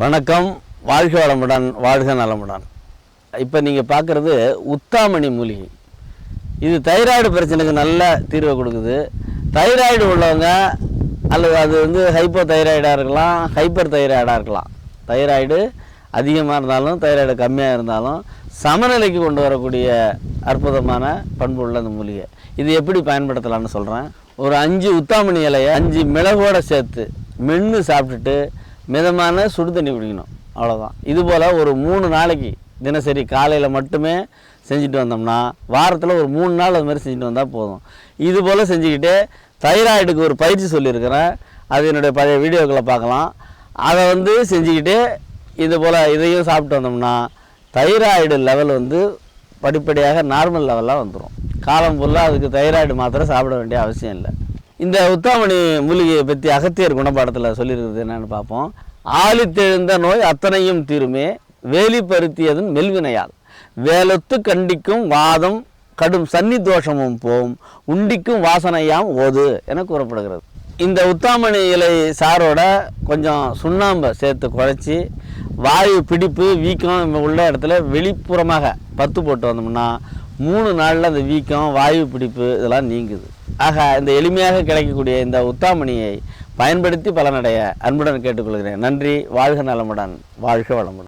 வணக்கம். வாழ்க வளமுடன் வாழ்க நலமுடன். இப்போ நீங்கள் பார்க்குறது உத்தாமணி மூலிகை இது தைராய்டு பிரச்சனைக்கு நல்ல தீர்வை கொடுக்குது. தைராய்டு உள்ளவங்க அல்லது அது வந்து ஹைப்போ தைராய்டாக இருக்கலாம் ஹைப்பர் தைராய்டாக இருக்கலாம். தைராய்டு அதிகமாக இருந்தாலும் தைராய்டு கம்மியாக இருந்தாலும் சமநிலைக்கு கொண்டு வரக்கூடிய அற்புதமான பண்பு உள்ள அந்த மூலிகை. இது எப்படி பயன்படுத்தலாம்னு சொல்கிறேன் ஒரு அஞ்சு உத்தாமணி இலையை அஞ்சு மிளகோட சேர்த்து மென்று சாப்பிட்டுட்டு மிதமான சுடு தண்ணி குடிக்கணும். அவ்வளோதான் இது போல் ஒரு மூணு நாளைக்கு தினசரி காலையில் மட்டுமே செஞ்சுட்டு வந்தோம்னா வாரத்தில் ஒரு மூணு நாள் அது மாதிரி செஞ்சுட்டு வந்தால் போதும். இது போல் செஞ்சுக்கிட்டு தைராய்டுக்கு ஒரு பயிற்சி சொல்லியிருக்கிறேன். அது என்னுடைய பழைய வீடியோக்களை பார்க்கலாம். அதை வந்து செஞ்சுக்கிட்டு இது போல் இதையும் சாப்பிட்டு வந்தோம்னா தைராய்டு லெவல் வந்து படிப்படியாக நார்மல் லெவலாக வந்துடும் காலம் ஃபுல்லாக அதுக்கு தைராய்டு மாத்திரை சாப்பிட வேண்டிய அவசியம் இல்லை. இந்த உத்தாமணி மூலிகையை பற்றி அகத்தியர் குணப்பாடத்தில் சொல்லியிருக்கிறது என்னென்னு பார்ப்போம். ஆழித்தெழுந்த நோய் அத்தனையும் தீருமே வேலி பருத்தியதன் மெல்வினையால். வேலொத்து கண்டிக்கும் வாதம் கடும் சன்னி தோஷமும் போம் உண்டிக்கும் வாசனையாம் ஓது என கூறப்படுகிறது. இந்த உத்தாமணி இலை சாரோட கொஞ்சம் சுண்ணாம்பை சேர்த்து குறைச்சி வாயு பிடிப்பு வீக்கம் உள்ள இடத்துல வெளிப்புறமாக பத்து போட்டு வந்தோம்னா மூணு நாளில் அந்த வீக்கம் வாயு பிடிப்பு இதெல்லாம் நீங்குது. ஆக இந்த எளிமையாக கிடைக்கக்கூடிய இந்த உத்தாமணியை பயன்படுத்தி பலனடைய அன்புடன் கேட்டுக்கொள்கிறேன். நன்றி வாழ்க நலமுடன். வாழ்க வளமுடன்.